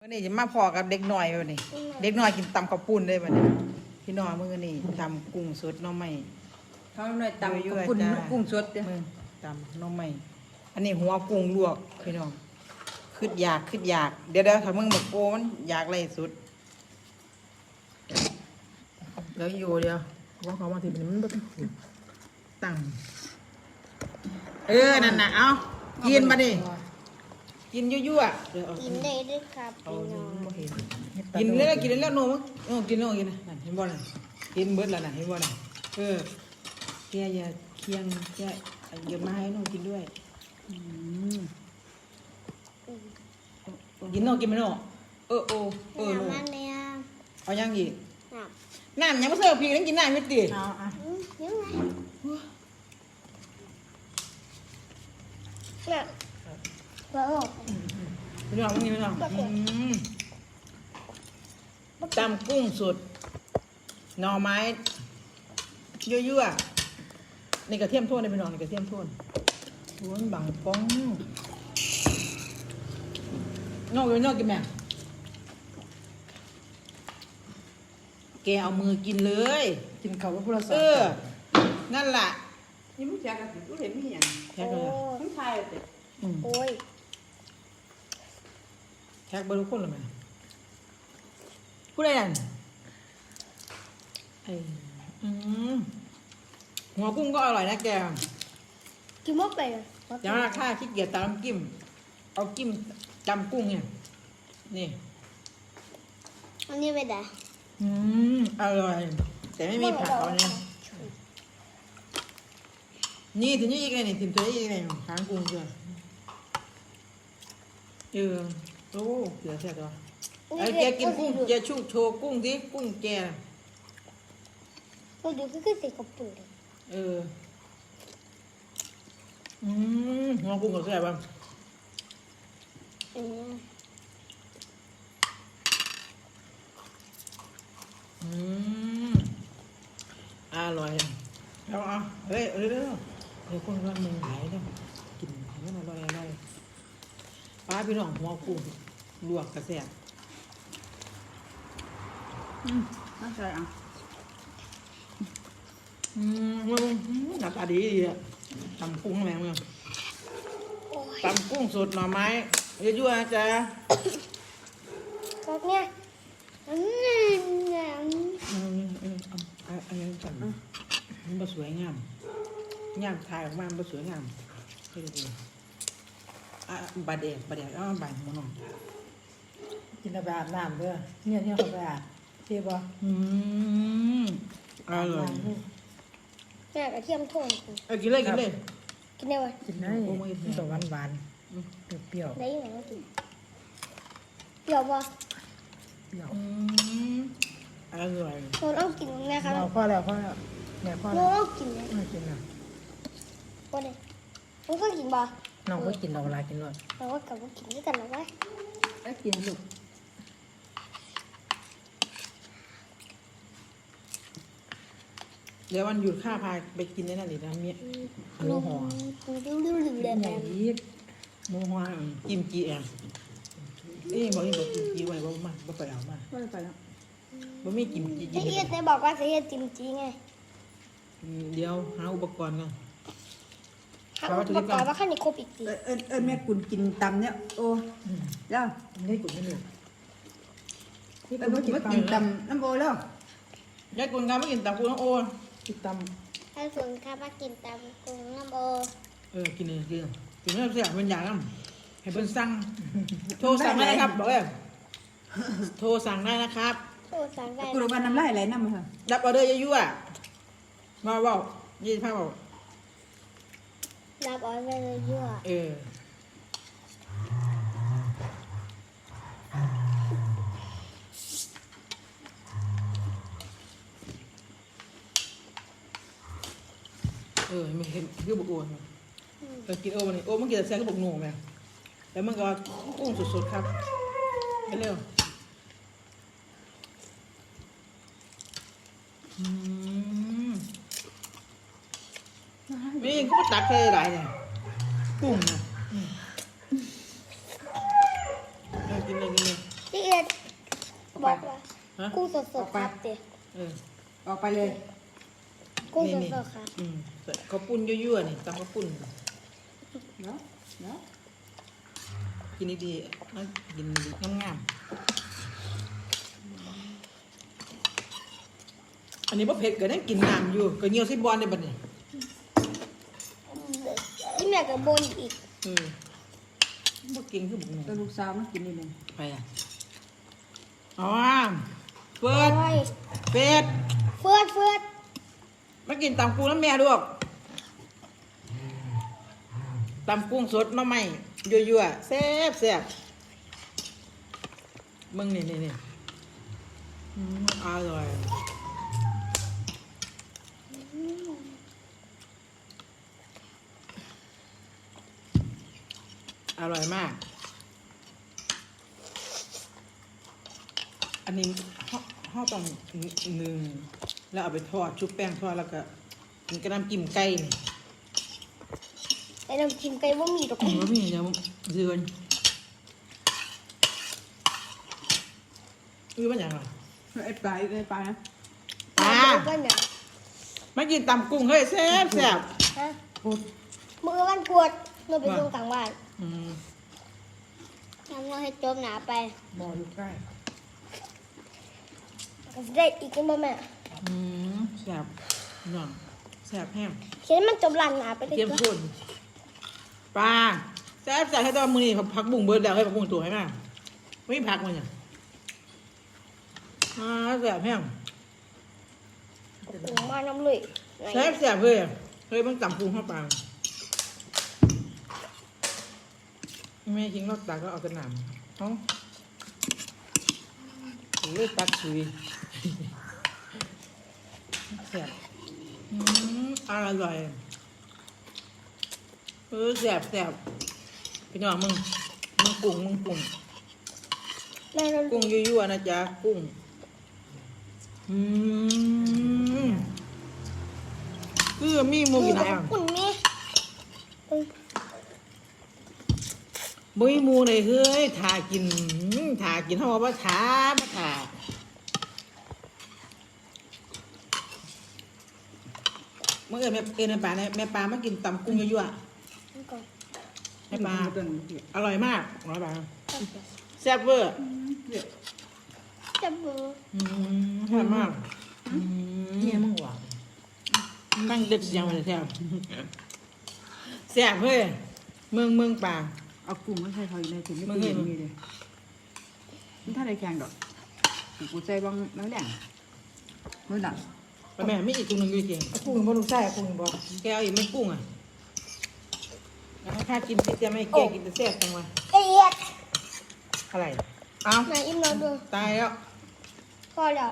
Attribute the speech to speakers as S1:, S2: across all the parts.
S1: วันนี้จะมาพอกับเด็กหน่อยวันนี้ เด็กหน่อยกินตำข้าวปุ้นได้วันนี้ พี่น้องมื้อนี้ตำกุ้งสดหน้องใหม่
S2: เขาหน่อยตำ
S1: ยั่
S2: กั
S1: ว
S2: บ
S1: ๆ
S2: ปุ่น
S1: จ้า
S2: กุ้งสดเด้อ
S1: มึงตำหน้องใหม่อันนี้หัวกุ้งลวกพี่น้องขึ้นอยากขึ้นอยาก เดี๋ยวเดี๋ยวถ้ามึงบอกโกมันอยากอะไรสุดเดี๋ยวอยู่เดี๋ยวว่าเขามาทีมันมันบ่ต้องตั้งเออนั่นน่ะเอากินมาดิ กินยั่วๆเดี๋ยวเอา
S3: กินได้ด้วยครับ
S1: เอา
S3: พี่น้อง
S1: บ่เห็นกินแล้วกินแล้วโน้มเออกินแล้วกินนะนั่นเห็นบ่น่ะกินเบิดแล้วน่ะเห็นบ่น่ะเออแกอย่าเคียงแกเดี๋ยวมาให้น้องกินด้วยอืมกินน้องกินไหมน้องเออโอเออ
S3: น้ำ
S1: ลูก
S3: มันเนี่ย
S1: เอายังอีก
S3: น้ำ
S1: น้ำยังไม่เสิร์ฟพี่ต้องกินน้ำไม่ติ
S2: เอาอะ
S3: อืมยังไงเนี่ย แล้วก็
S1: พี่น้องนี่พี่น้องอืมตำกุ้งสุดหน่อไม้ยั่วๆนี่กระเทียมโทนนี่พี่น้องในกระเทียมโทนโอ้ยบังป้องนอกเลยนอกกินแม่แกเอามือกินเลย
S2: กินเขาวกับโทรศัพ
S1: เอ
S2: ท์
S1: อนั่นแหละ
S2: นี่มึงแจกกันกูเห็นมีหยัง
S1: แท็กเลย
S2: มึงทายเด้อ
S1: อืม
S3: โอ้ย
S1: แท็กเบอร์ทุกคนเลยไหมผู้ใดนั่นไอ้อืมหัวกุ้งก็อร่อยนะแก
S3: กินหมดไปเลย
S1: แต่ว่าข้าขี้เกียจตำกิ้ม เอากิ้มจำกุ้งเนี่ย นี่
S3: อันนี้ไปไหน
S1: อืมอร่อย แต่ไม่มีผักเอาเนี่ยนี่ถึงจะอีกไงนี่ถึงตัวอีกไงหางกุ้งจ้ะเออ โอ้เสือแซ่บตัวไอ้แกกินกุ้งแกชุโชว์กุ้งสิกุ้งแก
S3: กูดูก็คือสีกระปุกเลย
S1: เอออืมหัวกุ้งกับแซ่บบ้าง
S3: อืม
S1: อืมอร่อยเอาเอาเฮ้ยเร็วเร็วเดี๋ยวคนร้อนมึงหายแล้วกินให้มันอร่อยอร่อย ป้าพี่น้องหัวกุ้งลวกกระแซ่บ
S2: อืมน่าใช่อะ
S1: อืมมึงหน้าตาดีดีอะตำกุ้งแม่มึง
S3: โอ้ย
S1: ตำกุ้งสดหน่อไม้ยั่วๆนะจ๊ะ
S3: แบบเนี้ยอันนี้เนี่ย
S1: อืมเออเอาเอาเอาอย่างนี้ก่อนมันบ่สวยงามงามถ่ายออกมามันบ่สวยงามให้ดูดิ อะบาดเดกบาดเดกเอามาบาดหัวน้อง
S2: กินแล้วไปอาบน้ำเด้อเนี่ยเนี่ยเขาไปอาบเท่บ่
S1: อืมอร่อย
S3: เนี่ยกระเทียมโทน
S1: เอากินเลยกินเลย
S3: กินได้ไหม
S2: กินได้
S1: โอ้ย
S2: มันตัวหวานหวานเปรี้ยว
S3: ได้ยังไงก็กินเปรี้ยวป่ะ
S2: ๆเปรี้ยว
S1: อืมอร่อย
S3: โนต้องกินนะครับ
S2: เอาพอแล้วพอแล้วเนี่ยพอ
S3: โน
S2: แล้ว
S3: ต้องกินเลย
S2: ไม่กินแล้ว
S3: โอ้ยมันก็กินป่ะ
S2: น้องก็กินเอาเวลากินเลย
S3: เราก็กลับมากินด้วยกันนะวะ
S2: แล้วกินลูก
S1: เดี๋ยววันหยุดข้าพาไปกินในนั่นอีกนะเมียหมูห่อ
S3: ดูดูดูดู
S2: ใหญ่ยิบ
S1: หมูห่อกิมจีแองเอ้ยบอกอีบอกกิมจีไว้บ่มาบ่ไปเอามา
S2: ไม่ไปแล้ว
S1: บ่มีกิมจีกิ
S3: ที่
S1: น
S3: เอียดได้บอกว่าจะเฮ็ดจิมจีไง
S1: อืมเดี๋ยวหาอุปกรณ์ก่อน
S3: ถ้าอุปกรณ์ว่าขั้นนี้ครบอีกที
S2: เออเออเออแม่กุนกินตำเนี่ยโอ้แล้ว
S1: ได้กุนไม่หนึ่ง
S2: เออมากินตำน้ำโบแล้ว
S1: ยายกุนกาไม่กินตับกุนโอ้
S2: กินต
S3: ถ้าส่วนข้ามากินตามกรุงน้ำโอ
S1: เออกินเลยกินกินไม่เสียเป็นอย่างนั้นให้เพิ่นสั่งโทรสั่งได้นะครับบอกเลยโทรสั่งได้นะครับ
S3: โอ้สั่งได้ำ
S2: กุหลาบน้ำลายไหลน้ำค่ะ
S1: รับออเดอร์ยั่วๆมาเว่ายี่สิบห้าบอก
S3: รับออเดอร์ยั่ว
S1: เออเออไม่เห็นคือบุกโอนแต่กินโอมันนี่โอมันกินแต่แซ่ก็บุกหนูแม่แล้วมันก็กุ้งสดๆครับไปเร็วอืม นี่ก็มาตักเลยหลายเนี่ยกุ้งนะเออกินเลยกินเลย
S3: ที่
S1: ฮะ
S3: กุ้งสดๆครับเด็
S1: เออ
S2: ออกไปเลย
S3: กุ้ง
S1: นี่นี่
S3: สดๆครับ
S1: อืมเขาวปุ้นยั่วๆนี่ตำข้าวปุ้น
S2: เนาะเนาะ
S1: กินดีๆเอากินดีๆงามๆอันนี้พ่เผ็ดก็ได้กินน้ำอยู่ก็เหนียวซิบอลในบัดนี้
S3: ที่แม่ กับบนอีก
S1: เออบ่เก่งคือบุกหนู
S2: แล้วลูกสาวมากินนี่เลย
S1: ไปอะอ๋อเฟิ
S3: โอ้
S1: ด
S3: ย
S1: เป็ด
S3: เฟือดเฟือด
S1: มากินตำกุ้งน้ำแม่ด้วยตำกุ้งสดมาใหม่ยั่วๆแซ่บแซ่บมึงนี่นี่นี่อืมอร่อย อร่อยมาก อันนี้ห่อห่อต้องหนึ่งแล้วเอาไปทอดชุบแป้งทอดแล้วก็กินกระน้ำจิ้มไก่นี่
S3: ไอ้น้ำจิ้มไก่บ่มีดอก
S1: ผมว่ามีเดี๋ยวเดือนอือมันอย่างไร
S2: ไอ้ปลาไอ้ปลานะ
S1: ปลา
S3: ก็เนี่ย
S1: มากินตำกุ้งเฮ้ยแซ่บแซ่บ
S3: ฮะ
S2: พูด
S3: มือวันพวดเราไปส่งกลางบ้าน
S1: อืม
S3: ทำว่าให้จมหนาไป
S2: บ่ออยู่ใกล้
S3: ก็สิได้อีกกันบ่แม่
S1: อืมแซ่บน้องแซ่บแห้ง
S3: เขียนมันจมหลันหนาไปได้
S1: เตรียม
S3: ก็
S1: ข้นปลาแซ่บแซ่บให้ตอนมือนี่ผักบุ้งเบิร์ดแล้วให้ผักบุ้งตัวให้มาไม่มีผักมันเนี่ยอ่าแซ่บแห้ง
S3: ถึงมาน้ำเลยไหน
S1: แซ่บแซ่บเฮ้ยเฮ้ยมันตำกุ้งเข้าปลา แม่ทิ้งรอบตาก็เอากระหน่ำเอ้าโอ้ยตักสุยแซ่บอืมอร่อยเออแซ่บแซ่บพี่น้องมึงมึงกุ้งมึงกุ้ง
S3: แม่เรา
S1: กุ้งยั่วๆนะจ๊ะกุ้งอืมคือมีหมูอยู่ไหนอะ
S3: คุณแม่เอ้ย
S1: บุยหมูเลยเฮ้ยทากินอืมทากินเขาบอกว่าทาบ่ทาเมื่อเอิญแม่เอิญแม่ปลาเนี่ยแม่ปลามากินตำกุ้งยั่ว
S3: นี่ก่อน
S1: ๆแม่ปลา
S2: ต้นเดียว
S1: อร่อยมากอร่อยปลาแซ่บเวอร์
S2: เดี๋ยว
S3: จะเบื่อ
S1: อืมแซ่บมากอืม
S2: เนี่ยมึงหวาน
S1: ตั้งเด็กเสียงมาเลยแซ่บแซ่บเฮ้ยเมืองเมืองปลา
S2: เอากุ้งมาใส่เขาอยู่ในถุงไม่
S1: มึ
S2: ตู้
S1: งเห็
S2: เย็
S1: น
S2: นมีเลยมันถ้าได้แข็งดอกกูใส่บางน้ำแดงมือหนัก
S1: ไปแม่ไม่อีกกุ้งหนึ่งอยู่จริง
S2: กุ้งบ่ลูกใส่กุ้งบ่
S1: แกเอาอีกไม่กุ้งอะแล้วถ้ากินเตี้ยไม่แกกินแต่แซ่บจังวะ
S3: เอียด
S1: อะไรเอา
S3: นายอิ่มแล้วดู
S1: ตายแล้ว
S3: พอแล้ว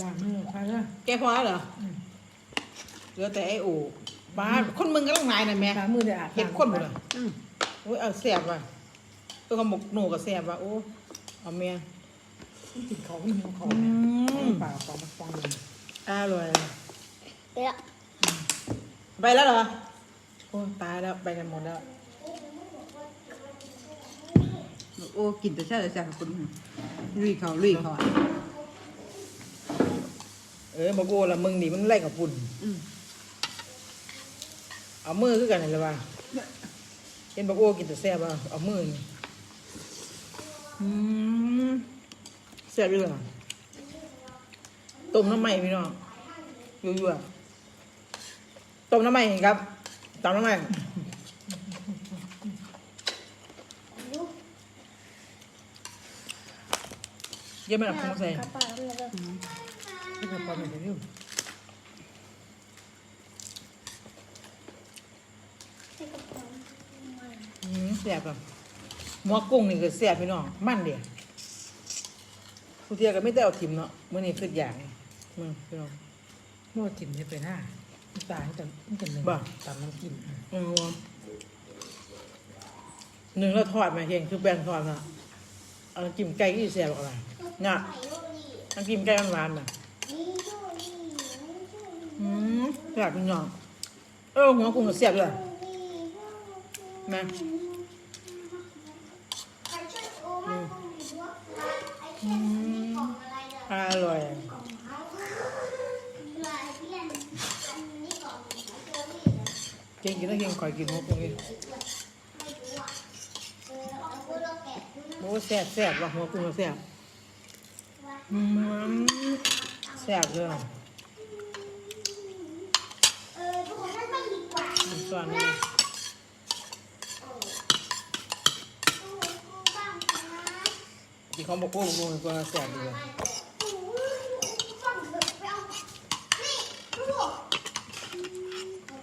S2: ล้างมือไปเลย
S1: แกพอแล้วเหรออเหลือแต่ไอ้โอ๋บ้าคนมึงก็ต้องนายน่ะแม่
S2: ล้างมือได้อาบ
S1: เห็ดคนหมดเลย
S2: อืม
S1: โอ้ยเอาแซ่บว่ะตัวขมกหนูกับแซ่บว่ะโอ้เอาเมีย
S2: กินเขาไม่หิวเขา
S1: อื
S2: แม่
S1: ม
S2: ปลาปลามาฟังเลย
S1: อร่อย
S3: เดี๋ยว
S1: ไปแล้วเหรอโอ้ตายแล้วไปกันหมดแล้ว
S2: โอ้กินแต่แซ่บแต่แซ่บคนลุยเขาลุยเขาอะ
S1: เออบอกโอ้ละมึงนี่มันไล่กับปุ่น
S2: อืม
S1: เอามือคือกันนั่นเลยว่ะ เห็นบอกโอ้กินแต่แซ่บว่ะเอามือนี่อืมแซ่บอยู่เหรอต้มน้ำใหม่พี่น้องยั่วๆต้มน้ำใหม่ครับต้มน้ำใหม่เยอะไหมล่ะคงใส่
S3: กระเป๋าแล้วเด้อ
S2: ที่ทำปลาเป็นอยู่
S3: ให้กระเป๋า
S1: อืม แซ่บอะหมัวกุ้งนี่ก็แซ่บพี่น้องมันเดียวผู้เทียก็ไม่ได้เอาทิมเนาะมื้อนี้คืออย่างมึงพี่น้อง
S2: โม่จิ้มจะไปหน้าตายแต่มันจะหนึ่ง
S1: บ่
S2: ตำน้ำกิน
S1: เออหนึ่งแล้วทอดมาเฮงคือแบ่งทอดนะเอาน้ำจิ้มไก่ที่แซ่บกว่าเนี่ยน้ำจิ้มไก่หวานๆน่ะ อืมแซ่บพี่น้องเออหัวกุ้งก็แซ่บด้วย นะอร่อยเก่งกินแล้วเก่งคอยกินมุก
S3: เลย
S1: โอ้แซ่บแซ่บว่ะหัวกุ้งแซ่บแซ่บเลย
S3: ส่วนนี้ กคนนั่นไม่ดีกว่า
S1: มันส่วนนี้ที่เขาบอกว่าแก็แซ่บดีเลย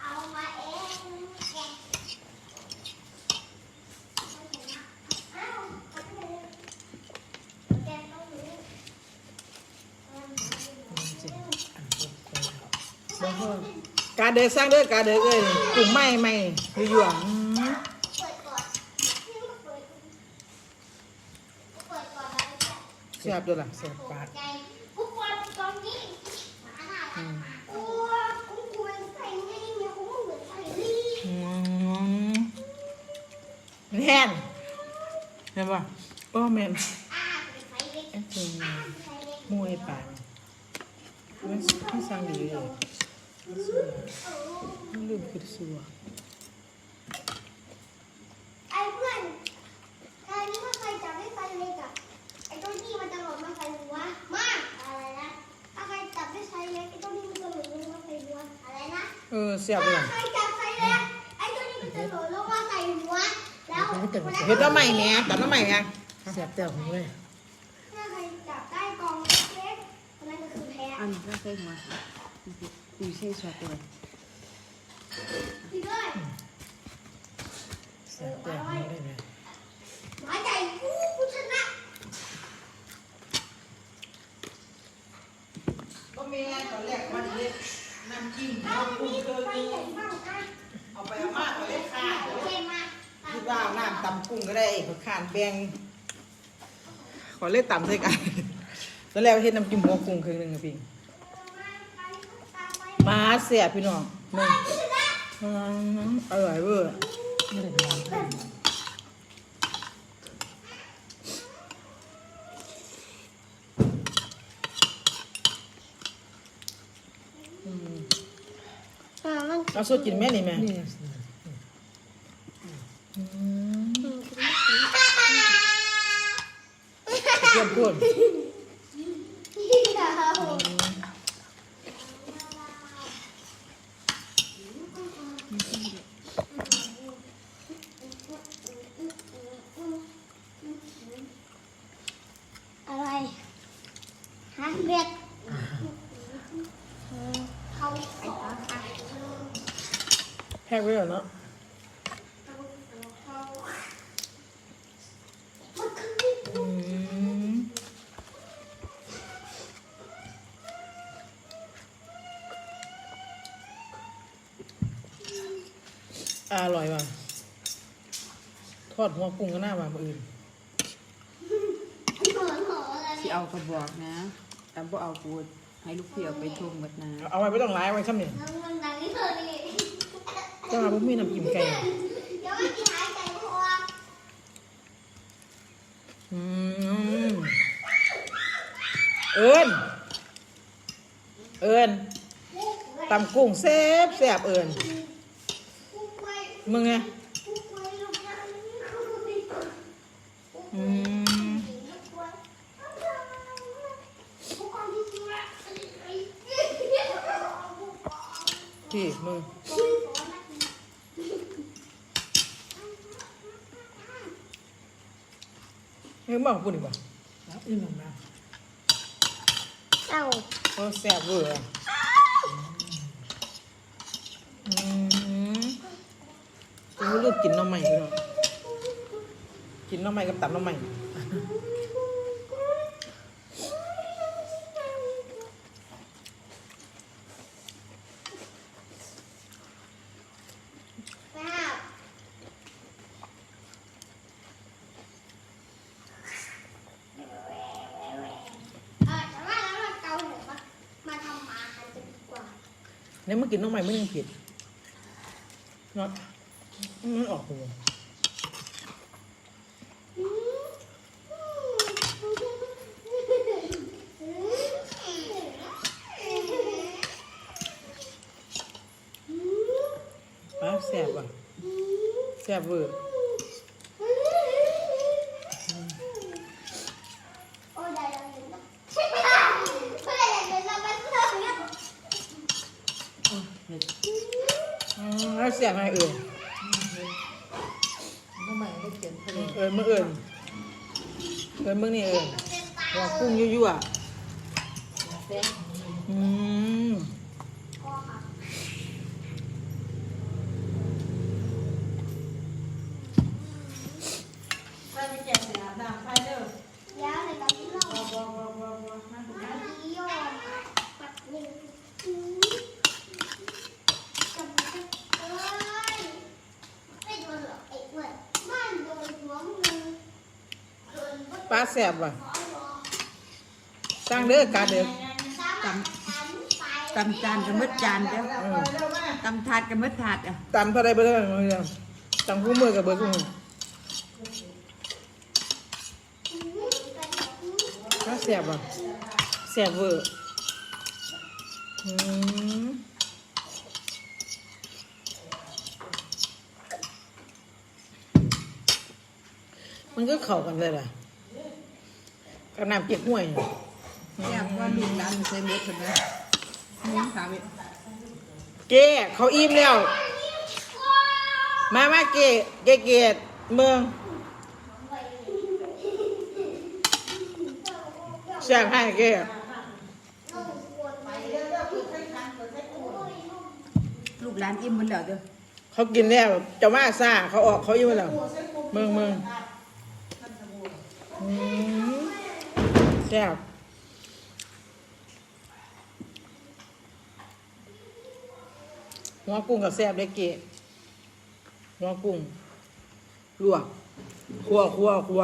S3: เอามาเองแกาแก
S1: เดินสร้างเด้อกาเดินเอ้ยกุ้งไหม้ไหม้อยู่ๆอะอืม
S3: เปิดก่อนนี่มันเปิดเปิดก่อนแล้วจะ
S1: แซ่ บด้วยล่ะแซ่บปาด
S3: กูปวดตรงนี้หมาหน้า
S1: อืม
S3: กูกูกลัวใส่ไม่เนี่ยกูเหมือนใส่ลี
S1: อืมแน่นเห็นป่ะโอ้แม่น
S3: ไอ้
S1: จริง
S3: อ่าเป็น
S1: มวยปานมันมันสร้างดีเลย
S3: โอ้
S1: มันลืมคือสัว
S3: ไอ้เพื่อนคราวนี้มันใครจับได้ไฟเล็กอะไอ้ตัวนี้มันจะหล่นมาใส่หัวมากอะไรนะถ้าใครจับได้ไฟเล็กไอ้ตัวนี้มันจะหล่นลงมาใส่หัวอะไรนะ
S1: เออแซ่บเลย
S3: ถ้าใครจับไฟเล็กไอ้ตัวนี้มันจะหล่นลงมาใส่หัวแล้ววันนั้น
S1: เห็ดน้ำใหม่เนี่ยตัดน้ำใหม่ยังแซ่บแต่ของเลย
S3: ถ้าใครจับได้กองเล็กๆคนนั้นก็คือแพ้
S2: อันนี้ก็ใส่หัวตีใส่ช็อตเลย
S3: พี่ด้วย
S1: แซ่บแต่ของเลยเนี่ย
S3: หมาใหญ่กูกูชนะ
S1: ก็มีตอนแรกมันเล็ก น้ำจิ้ม
S3: ถ้าว
S1: กุ้งเคย
S3: ไฟใหญ่มากนะ
S1: เอาไปเอามาตัวเล็กค่ะ
S3: เท่มาก
S1: คิดว่าเอาน้ำตำกุ้งก็ได้ขาขานแบงขอเล่นตำใส่กันตอนแรกเฮ็ดน้ำจิ้มหัวกุ้งครึ่งหนึ่งอะพี่มาเสียพี่น้องมึงอืมอร่อยเวอร์อืม
S3: อ่ามัน
S1: เอาสดกินแม่นี่แม่อืมเยี่ยมพูด
S3: อะไรฮะเรียกเขาไอ้ตาอะ
S1: แพ็ กไว้แล้วเนาะ
S3: มันคือ
S1: อืมอร่อยว่ะ ทอดหัวกุ้งก็น่าว่ามืออื่น
S3: เหมือนหมออะไร
S2: ที่เอากระบอกนะแต่บ่เอากูให้ลูกพี่เอาไปทุ่มหมดนะ
S1: เอาไว้ไม่ต้องร้ายไว้ซ้ำนี่
S3: แล้วมันดังนี่เลยนี่
S1: จะมาพวกมีน้ำจิ้มไก่
S3: เดี๋ยวมันจะหายใจไม่ออก
S1: อืมเอิญเอิญตำกุ้งแซ่บแซ่บเอิญมึงไง
S3: กูกลัวลูกยัง
S1: อืม
S3: กูกลัวที่สุดละ
S1: พี่มึง เฮ้ยมาของกูดีกว่าแล้วอีหนุ่มนะ
S3: เอ้า
S1: โอ้แซ่บเวอร์อะอืมกูไม่รู้กินหน้ำใหม่พี่น้องกินหน้ำใหม่กับตับหน้ำใหม่
S3: เนี่ย
S1: เมื่อกินน้องใหม่ไม่ยังผิดเนาะมันออกหู
S3: ป้า
S1: แสบอะ
S3: แสบเวอร์ เอิ
S1: ญเมื่อนี่เอิญหัวกุ้งยั่วๆอืม
S2: ไปไปแจกเสียน้ำไปเด้อ
S3: แล้วในตอนที่เรา
S2: บ่บ่บ่บ่บ่มาดูนะ
S3: ที่โยนปัดหนึ่งจับเอ้ยไม่โดนหรอกไอ้เพื่อนบ้านโดนหัวมึงโดน
S1: ปลา แซ่บว่ะ
S3: หัวหรอ
S1: สร้างเด้อการเด้อ
S3: ตำ
S2: ตำจานกับมืดจานเด้อตำถาดกับมืดถาดอะ
S1: ตำเท่าไรเบอร์เท่าไหร่ตำคู่มือกับเบอร์คู่มือปลาแซ่บว่ะแซ่บเวอร์อืมมันก็เข้ากันเลยล่ะ กับน้ำเก็บห้วยเนี่ย
S2: แซ่บว่าลูกหลานใส่หมดใช่ไหมนี่ถามอีก
S1: เก้เขาอิ่มแล้ว มามาเก้เก้เกดเมืองแซ่บให้เก้
S2: ลูกหลานอิ่มหมดแล้วเด้อ
S1: เขากินแล้วเจะมาซ่าเขาออกเขาอิ่มแล้วเมืองเมืองอืม แซ่บหัวกุ้งกับแซ่บได้เก้หัวกุ้งลวกคั่วคั่วคั่ว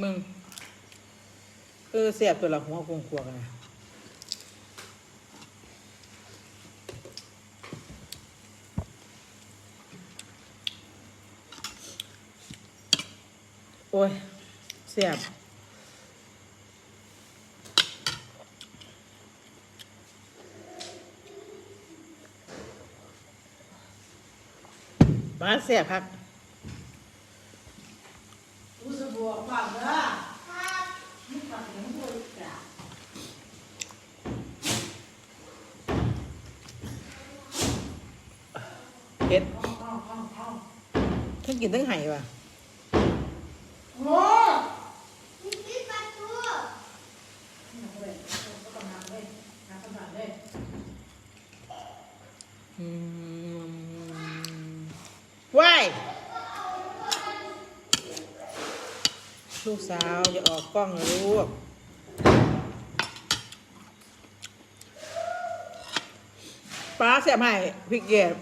S1: มึงเออแซ่บตัวละหัวกุ้งคั่วกันนะ โอ้ยเสียบมาเสียบครับเผ็ดทั้งกินทั้งไห้ว่ะ ว้ายลูกสาว อย่าออกกล้องนะลูกป้าเสียบให้พริกเก็บ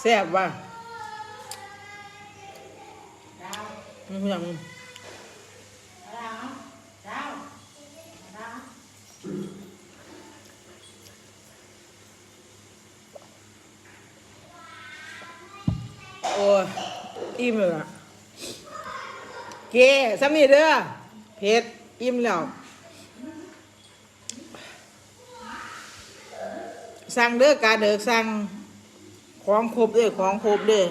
S1: แซ่บว่ะมันเป็นอย่างโอ้ยอิ่มเลยอะเกซ้ำนี่เด้อเผ็ดอิ่มแล้วสั่งเด้อการเด้อสั่ง ของครบเด้ของครบเด้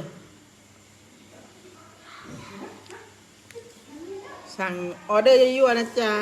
S1: สั่งออเดอร์ยั่วๆนะจ๊ะ